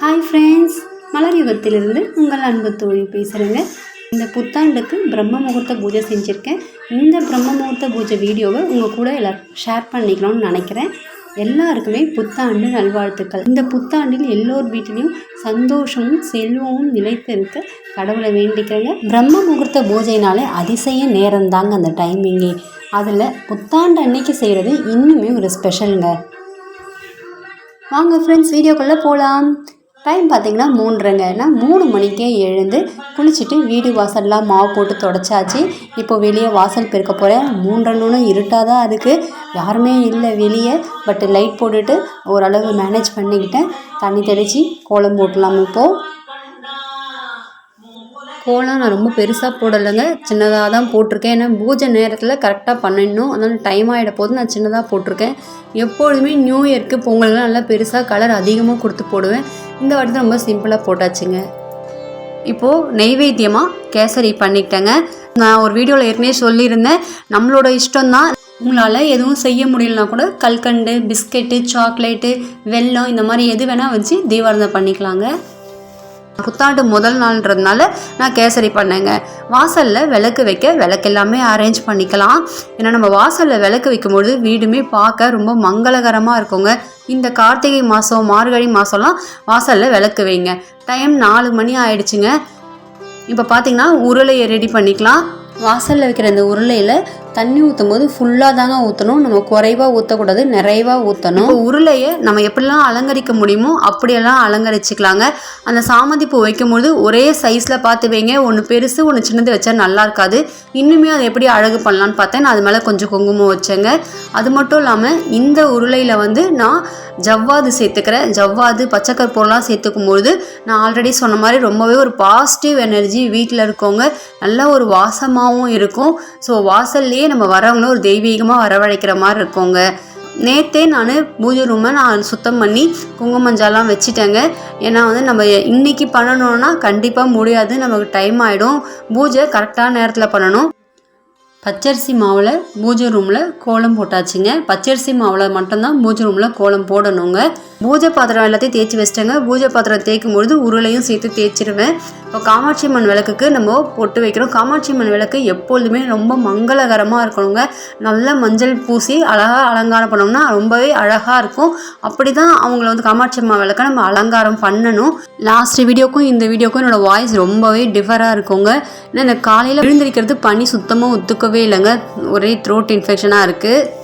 Hi friends மலர் யுகத்திலிருந்து உங்கள் அன்பு தோழி பேசுகிறேங்க இந்த புத்தாண்டுக்கு பிரம்ம முகூர்த்த பூஜை செஞ்சுருக்கேன். இந்த பிரம்ம முகூர்த்த பூஜை வீடியோவை உங்கள் கூட எல்லாரும் ஷேர் பண்ணிக்கலாம்னு நினைக்கிறேன். எல்லாருக்குமே புத்தாண்டு நல்வாழ்த்துக்கள். இந்த புத்தாண்டில் எல்லோர் வீட்டிலையும் சந்தோஷமும் செல்வமும் நிலைத்திருக்க கடவுளை வேண்டிக்கிறேங்க. பிரம்ம முகூர்த்த பூஜைனாலே அதிசய நேரம் தாங்க அந்த டைமிங்கே அதில் புத்தாண்டு அன்னைக்கு செய்கிறது இன்னுமே ஒரு ஸ்பெஷலுங்க வாங்க ஃப்ரெண்ட்ஸ் வீடியோக்குள்ளே போகலாம் டைம் பார்த்திங்கன்னா மூன்றுங்க நான் மூணு மணிக்கே எழுந்து குளிச்சுட்டு வீடு வாசல்லாம் மாவு போட்டு தொடச்சாச்சு. இப்போ வெளியே வாசல் பெருக்க போகிறேன் மூன்றரைன்னு இருட்டாக தான் இருக்குது யாருமே இல்லை வெளியே. பட் லைட் போட்டுட்டு ஓரளவு மேனேஜ் பண்ணிக்கிட்டேன். தண்ணி தெளித்து கோலம் போட்டலாம் இப்போது கோலம் நான் ரொம்ப பெருசாக போடலைங்க. சின்னதாக தான் போட்டிருக்கேன். ஏன்னா பூஜை நேரத்தில் கரெக்டாக பண்ணிடணும். அதனால் டைம் ஆகிட போது நான் சின்னதாக போட்டிருக்கேன். எப்பொழுதுமே நியூ இயர்க்கு பொங்கல்லாம் நல்லா பெருசாக கலர் அதிகமாக கொடுத்து போடுவேன். இந்த வாட்டி தான் ரொம்ப சிம்பிளாக போட்டாச்சுங்க. இப்போது நெய்வேத்தியமாக கேசரி பண்ணிக்கிட்டேங்க. நான் ஒரு வீடியோவில் ஏற்கனவே சொல்லியிருந்தேன். நம்மளோட இஷ்டம்தான். உங்களால் எதுவும் செய்ய முடியலனா கூட கல்கண்டு பிஸ்கெட்டு சாக்லேட்டு வெல்லம் இந்த மாதிரி எது வேணால் வச்சு தீபாரதனை பண்ணிக்கலாங்க. புத்தாண்டு முதல் நாள்ன்றதுனால நான் கேசரி பண்ணேங்க. வாசலில் விளக்கு வைக்க விளக்கு எல்லாமே அரேஞ்ச் பண்ணிக்கலாம். ஏன்னா நம்ம வாசலில் விளக்கு வைக்கும்பொழுது வீடுமே பார்க்க ரொம்ப மங்களகரமாக இருக்குங்க. இந்த கார்த்திகை மாதம் மார்கழி மாதம்லாம் வாசலில் விளக்கு வைங்க. டைம் நாலு மணி ஆயிடுச்சுங்க. இப்போ பார்த்தீங்கன்னா உருளையை ரெடி பண்ணிக்கலாம். வாசலில் வைக்கிற இந்த உருளையில் தண்ணி ஊற்றும் போது ஃபுல்லாக தாங்க ஊற்றணும் நம்ம குறைவாக ஊற்றக்கூடாது நிறைவாக ஊற்றணும் உருளையை நம்ம எப்படிலாம் அலங்கரிக்க முடியுமோ அப்படியெல்லாம் அலங்கரிச்சுக்கலாங்க. அந்த சாமந்தி பூ வைக்கும்போது ஒரே சைஸில் பார்த்து வைங்க. ஒன்று பெருசு ஒன்று சின்னது வச்சா நல்லா இருக்காது. இன்னுமே அதை எப்படி அழகு பண்ணலான்னு பார்த்தேன். நான் அது மேலே கொஞ்சம் குங்குமம் வச்சேங்க. அது மட்டும் இல்லாமல் இந்த உருளையில் வந்து நான் ஜவ்வாது சேர்த்துக்கிறேன். ஜவ்வாது பச்சைக்கற்பூரெலாம் சேர்த்துக்கும் பொழுது நான் ஆல்ரெடி சொன்ன மாதிரி ரொம்பவே ஒரு பாசிட்டிவ் எனர்ஜி வீட்டில் இருக்கவங்க. நல்ல ஒரு வாசமாகவும் இருக்கும். ஸோ வாசல்லையே நம்ம வரவங்களும் ஒரு தெய்வீகமாக வரவழைக்கிற மாதிரி இருக்கோங்க. நேற்றே நான் பூஜை ரூமை நான் சுத்தம் பண்ணி குங்குமஞ்சாலாம் வச்சுட்டேங்க. ஏன்னா வந்து நம்ம இன்னைக்கு பண்ணணும்னா கண்டிப்பாக முடியாது. நமக்கு டைம் ஆகிடும் பூஜை கரெக்டான நேரத்தில் பண்ணணும். பச்சரிசி மாவில் பூஜை ரூமில் கோலம் போட்டாச்சுங்க. பச்சரிசி மாவில் மட்டும்தான் பூஜை ரூமில் கோலம் போடணுங்க. பூஜை பாத்திரம் எல்லாத்தையும் தேய்ச்சி வச்சிட்டேங்க. பூஜை பாத்திரம் தேய்க்கும் பொழுது உருளையும் சேர்த்து தேய்ச்சிருவேன். இப்போ காமாட்சி அம்மன் விளக்குக்கு நம்ம பொட்டு வைக்கிறோம் காமாட்சி அம்மன் விளக்கு எப்பொழுதுமே ரொம்ப மங்களகரமாக இருக்கணுங்க. நல்ல மஞ்சள் பூசி அழகாக அலங்காரம் பண்ணோம்னா ரொம்பவே அழகாக இருக்கும். அப்படி தான் அவங்கள வந்து காமாட்சி அம்மா விளக்கை நம்ம அலங்காரம் பண்ணணும். லாஸ்ட் வீடியோக்கும் இந்த வீடியோக்கும் என்னோடய வாய்ஸ் ரொம்பவே டிஃபராக இருக்குங்க. ஏன்னா இந்த காலையில் விழுந்திருக்கிறது பனி சுத்தமாக ஒத்துக்கவே இல்லைங்க. ஒரே த்ரோட் இன்ஃபெக்ஷனாக இருக்குது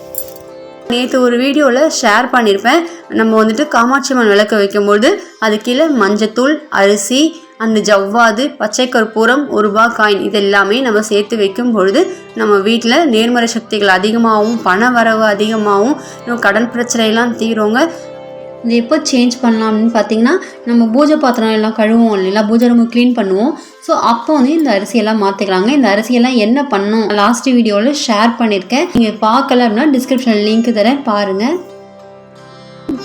நேற்று ஒரு வீடியோவில் ஷேர் பண்ணியிருப்பேன் நம்ம வந்துட்டு காமாட்சி அம்மன் விளக்கு வைக்கும்போது அது கீழே மஞ்சத்தூள் அரிசி அந்த ஜவ்வாது பச்சை கற்பூரம் ஒரு ரூபா காயின் இது எல்லாமே நம்ம சேர்த்து வைக்கும் பொழுது நம்ம வீட்டில் நேர்மறை சக்திகள் அதிகமாகவும் பண வரவு அதிகமாகவும் இன்னும் கடன் பிரச்சனையெல்லாம் தீருங்க. இது எப்போ சேஞ்ச் பண்ணலாம் அப்படின்னு பார்த்தீங்கன்னா நம்ம பூஜை பாத்திரம் எல்லாம் கழுவோம் இல்லைங்களா? பூஜை ரூம் க்ளீன் பண்ணுவோம். ஸோ அப்போ வந்து இந்த அரிசியெல்லாம் மாற்றிக்கலாங்க இந்த அரிசியெல்லாம் என்ன பண்ணும் லாஸ்ட் வீடியோவில் ஷேர் பண்ணியிருக்கேன் நீங்கள் பார்க்கல அப்படின்னா டிஸ்கிரிப்ஷன் லிங்க் தரேன். பாருங்கள்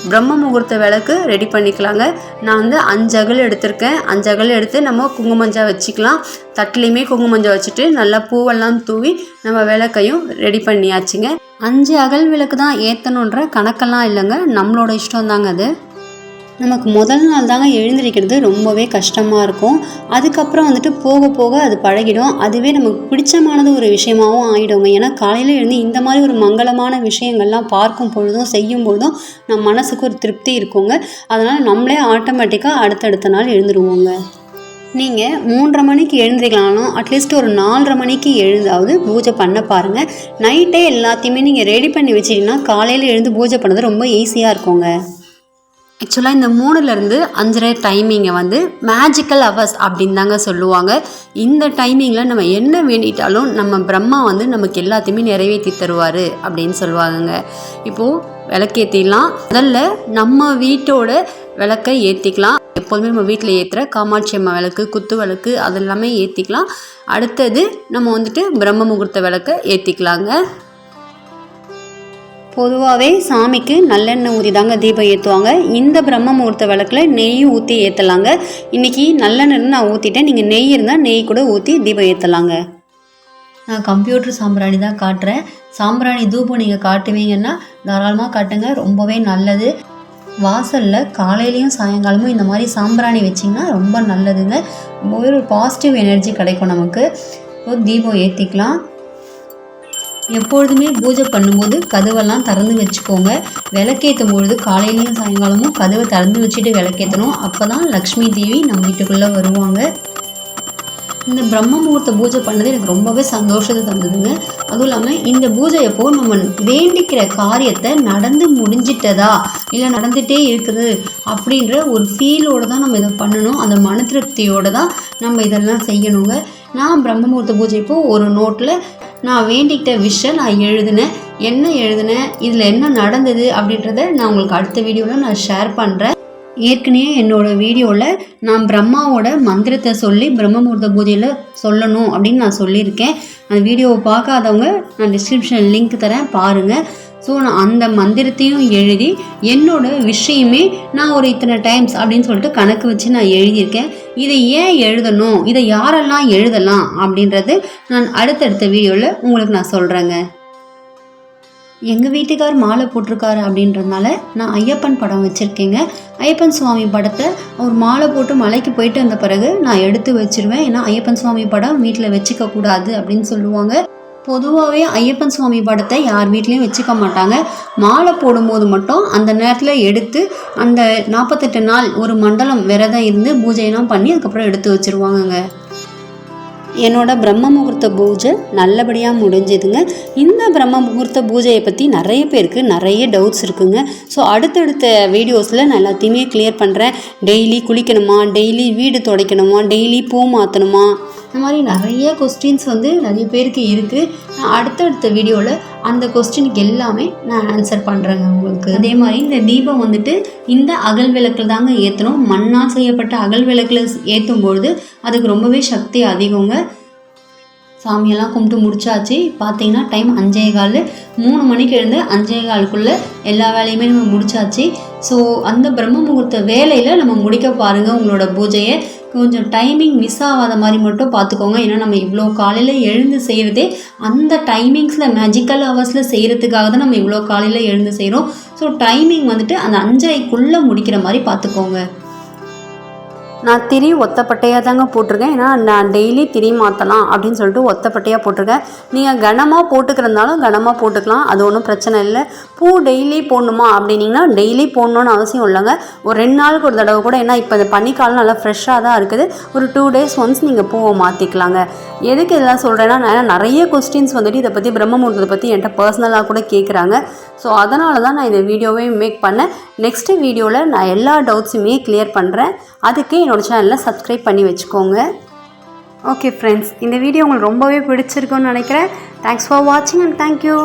பிரம்ம முகூர்த்த விளக்கு ரெடி பண்ணிக்கலாங்க. நான் வந்து அஞ்சு அகல் எடுத்திருக்கேன். அஞ்சு அகல் எடுத்து நம்ம குங்குமஞ்சா வச்சுக்கலாம். தட்டிலையுமே குங்குமஞ்சா வச்சுட்டு நல்லா பூவெல்லாம் தூவி நம்ம விளக்கையும் ரெடி பண்ணியாச்சுங்க. அஞ்சு அகல் விளக்கு தான் ஏற்றணுன்ற கணக்கெல்லாம் இல்லைங்க. நம்மளோட இஷ்டம் தாங்க அது. நமக்கு முதல் நாள் தாங்க எழுந்திருக்கிறது ரொம்பவே கஷ்டமாக இருக்கும். அதுக்கப்புறம் வந்துட்டு போக போக அது பழகிடும். அதுவே நமக்கு பிடிச்சமானது ஒரு விஷயமாகவும் ஆகிடுங்க ஏன்னா காலையில் எழுந்து இந்த மாதிரி ஒரு மங்களமான விஷயங்கள்லாம் பார்க்கும் பொழுதும் செய்யும் பொழுதும் நம்ம மனசுக்கு ஒரு திருப்தி இருக்குங்க. அதனால் நம்மளே ஆட்டோமேட்டிக்காக அடுத்தடுத்த நாள் எழுந்துருவோங்க. நீங்கள் மூன்றரை மணிக்கு எழுந்திரிக்கலாம்னாலும் அட்லீஸ்ட் ஒரு நாலரை மணிக்கு எழுந்தாவது பூஜை பண்ண பாருங்கள் நைட்டே எல்லாத்தையுமே நீங்கள் ரெடி பண்ணி வச்சிட்டிங்கன்னா காலையில் எழுந்து பூஜை பண்ணது ரொம்ப ஈஸியாக இருக்குங்க. ஆக்சுவலாக இந்த மூணுலேருந்து அஞ்சரை டைமிங்கை வந்து மேஜிக்கல் அவர்ஸ் அப்படின்னு தாங்க சொல்லுவாங்க. இந்த டைமிங்கில் நம்ம என்ன வேண்டிட்டாலும் நம்ம பிரம்மா வந்து நமக்கு எல்லாத்தையுமே நிறைவேற்றி தருவார் அப்படின்னு சொல்லுவாங்கங்க. இப்போது விளக்கேற்றிடலாம் முதல்ல நம்ம வீட்டோட விளக்கை ஏற்றிக்கலாம் எப்போதுமே நம்ம வீட்டில் ஏற்றுற காமாட்சி அம்மா விளக்கு குத்து விளக்கு அதெல்லாமே ஏற்றிக்கலாம் அடுத்தது நம்ம வந்துட்டு பிரம்ம முகூர்த்த விளக்கை ஏற்றிக்கலாங்க பொதுவாகவே சாமிக்கு நல்லெண்ணெய் ஊற்றி தாங்க தீபம் ஏற்றுவாங்க இந்த பிரம்ம முகூர்த்த விளக்கில் நெய் ஊற்றி ஏற்றலாங்க இன்றைக்கி நல்லெண்ணெய் நான் ஊற்றிட்டேன் நீங்கள் நெய் இருந்தால் நெய் கூட ஊற்றி தீபம் ஏற்றலாங்க நான் கம்ப்யூட்டர் சாம்பிராணி தான் காட்டுறேன். சாம்பிராணி தூபம் நீங்கள் காட்டுவீங்கன்னா தாராளமாக காட்டுங்க. ரொம்பவே நல்லது. வாசலில் காலையிலையும் சாயங்காலமும் இந்த மாதிரி சாம்பிராணி வச்சிங்கன்னா ரொம்ப நல்லதுங்க. ரொம்பவே ஒரு பாசிட்டிவ் எனர்ஜி கிடைக்கும் நமக்கு. தீபம் ஏற்றிக்கலாம் எப்பொழுதுமே பூஜை பண்ணும்போது கதவெல்லாம் திறந்து வச்சுக்கோங்க. விளக்கேற்றும் பொழுது காலையிலையும் சாயங்காலமும் கதவை திறந்து வச்சுட்டு விளக்கேற்றணும் அப்போ தான் லக்ஷ்மி தேவி நம்ம வீட்டுக்குள்ளே வருவாங்க. இந்த பிரம்ம முகூர்த்த பூஜை பண்ணது எனக்கு ரொம்பவே சந்தோஷத்தை தந்ததுங்க. அதுவும் இல்லாமல் இந்த பூஜை அப்போ நம்ம வேண்டிக்கிற காரியத்தை நடந்து முடிஞ்சிட்டதா? இல்லை நடந்துகிட்டே இருக்குது அப்படின்ற ஒரு ஃபீலோடு தான் நம்ம இதை பண்ணணும். அந்த மன திருப்தியோடு தான் நம்ம இதெல்லாம் செய்யணுங்க. நான் பிரம்ம முகூர்த்த பூஜை இப்போது ஒரு நோட்டில் நான் வேண்டிக்கிட்ட விஷயம் நான் எழுதினேன் என்ன எழுதினேன் இதில் என்ன நடந்தது அப்படின்றத நான் உங்களுக்கு அடுத்த வீடியோவில் நான் ஷேர் பண்ணுறேன் ஏற்கனவே என்னோட வீடியோவில் நான் பிரம்மாவோட மந்திரத்தை சொல்லி பிரம்மமுகூர்த்த பூஜையில் சொல்லணும் அப்படின்னு நான் சொல்லியிருக்கேன். அந்த வீடியோவை பார்க்காதவங்க நான் டிஸ்கிரிப்ஷன் லிங்க் தரேன் பாருங்கள் ஸோ நான் அந்த மந்திரத்தையும் எழுதி என்னோட விஷயமே நான் ஒரு இத்தனை டைம்ஸ் அப்படின்னு சொல்லிட்டு கணக்கு வச்சு நான் எழுதியிருக்கேன். இதை ஏன் எழுதணும்? இதை யாரெல்லாம் எழுதலாம்? அப்படின்றது நான் அடுத்தடுத்த வீடியோவில் உங்களுக்கு நான் சொல்கிறேங்க எங்கள் வீட்டுக்கார் மாலை போட்டிருக்காரு அப்படின்றதுனால நான் ஐயப்பன் படம் வச்சுருக்கேங்க. ஐயப்பன் சுவாமி படத்தை அவர் மாலை போட்டு மலைக்கு போயிட்டு வந்த பிறகு நான் எடுத்து வச்சிருவேன். ஏன்னா ஐயப்பன் சுவாமி படம் வீட்டில் வச்சுக்க கூடாது அப்படின்னு சொல்லுவாங்க. பொதுவாகவே ஐயப்பன் சுவாமி படத்தை யார் வீட்லேயும் வச்சுக்க மாட்டாங்க. மாலை போடும்போது மட்டும் அந்த நேரத்தில் எடுத்து அந்த நாற்பத்தெட்டு நாள் ஒரு மண்டலம் விரதம் இருந்து பூஜையெல்லாம் பண்ணி அதுக்கப்புறம் எடுத்து வச்சுருவாங்கங்க. என்னோட பிரம்ம முகூர்த்த பூஜை நல்லபடியாக முடிஞ்சதுங்க. இந்த பிரம்ம முகூர்த்த பூஜையை பற்றி நிறைய பேருக்கு நிறைய டவுட்ஸ் இருக்குங்க. ஸோ அடுத்தடுத்த வீடியோஸில் நான் எல்லாத்தையுமே கிளியர் பண்ணுறேன் டெய்லி குளிக்கணுமா? டெய்லி வீடு துடைக்கணுமா? டெய்லி பூ மாற்றணுமா இந்த மாதிரி நிறைய கொஸ்டின்ஸ் வந்து நிறைய பேருக்கு இருக்குது நான் அடுத்தடுத்த வீடியோவில் அந்த கொஸ்டினுக்கு எல்லாமே நான் ஆன்சர் பண்ணுறேங்க உங்களுக்கு. அதே மாதிரி இந்த தீபம் வந்துட்டு இந்த அகல் விளக்கில் தாங்க ஏற்றணும் மண்ணால் செய்யப்பட்ட அகல் விளக்கில் ஏற்றும் பொழுது அதுக்கு ரொம்பவே சக்தி அதிகங்க. சாமியெல்லாம் கும்பிட்டு முடிச்சாச்சு. பார்த்தீங்கன்னா டைம் அஞ்சே கால். மூணு மணிக்கு எழுந்து அஞ்சே காலுக்குள்ளே எல்லா வேலையுமே நம்ம முடிச்சாச்சு. ஸோ அந்த பிரம்ம முகூர்த்த வேலையில் நம்ம முடிக்க பாருங்கள் உங்களோட பூஜையை. கொஞ்சம் டைமிங் மிஸ் ஆகாத மாதிரி மட்டும் பார்த்துக்கோங்க. ஏன்னா நம்ம இவ்வளோ காலையில் எழுந்து செய்கிறதே அந்த டைமிங்ஸில் மேஜிக்கல் ஹவர்ஸில் செய்கிறதுக்காக தான் நம்ம இவ்வளோ காலையில் எழுந்து செய்கிறோம் ஸோ டைமிங் வந்துட்டு அந்த அஞ்சரைக்குள்ளே முடிக்கிற மாதிரி பார்த்துக்கோங்க. நான் திரி ஒத்தப்பட்டையாக தாங்க போட்டிருக்கேன். ஏன்னா நான் டெய்லி திரி மாற்றலாம் அப்படின்னு சொல்லிட்டு ஒத்தப்பட்டையாக போட்டிருக்கேன். நீங்கள் கனமாக போட்டுக்கிறதுனாலும் கனமாக போட்டுக்கலாம். அது ஒன்றும் பிரச்சனை இல்லை. பூ டெய்லி போடணுமா அப்படின்னிங்கன்னா டெய்லி போடணுன்னு அவசியம் இல்லைங்க. ஒரு ரெண்டு நாளுக்கு ஒரு தடவை கூட ஏன்னா இப்போ இந்த பனிக்காலம் நல்லா ஃப்ரெஷ்ஷாக தான் இருக்குது. ஒரு டூ டேஸ் ஒன்ஸ் நீங்கள் பூவை மாற்றிக்கலாங்க எதுக்கு இதெல்லாம் சொல்கிறேன்னா நான் நிறைய கொஸ்டின்ஸ் வந்துட்டு இதை பற்றி பிரம்மமூர்த்தத்தை பற்றி என்கிட்ட பர்சனலாக கூட கேட்குறாங்க ஸோ அதனால தான் நான் இந்த வீடியோவே மேக் பண்ணேன். நெக்ஸ்ட்டு வீடியோவில் நான் எல்லா டவுட்ஸுமே கிளியர் பண்ணுறேன் அதுக்கு என்னோடய சேனலை சப்ஸ்கிரைப் பண்ணி வச்சுக்கோங்க. ஓகே ஃப்ரெண்ட்ஸ் இந்த வீடியோ உங்களுக்கு ரொம்பவே பிடிச்சிருக்குன்னு நினைக்கிறேன். தேங்க்ஸ் ஃபார் வாட்சிங் அண்ட் தேங்க்யூ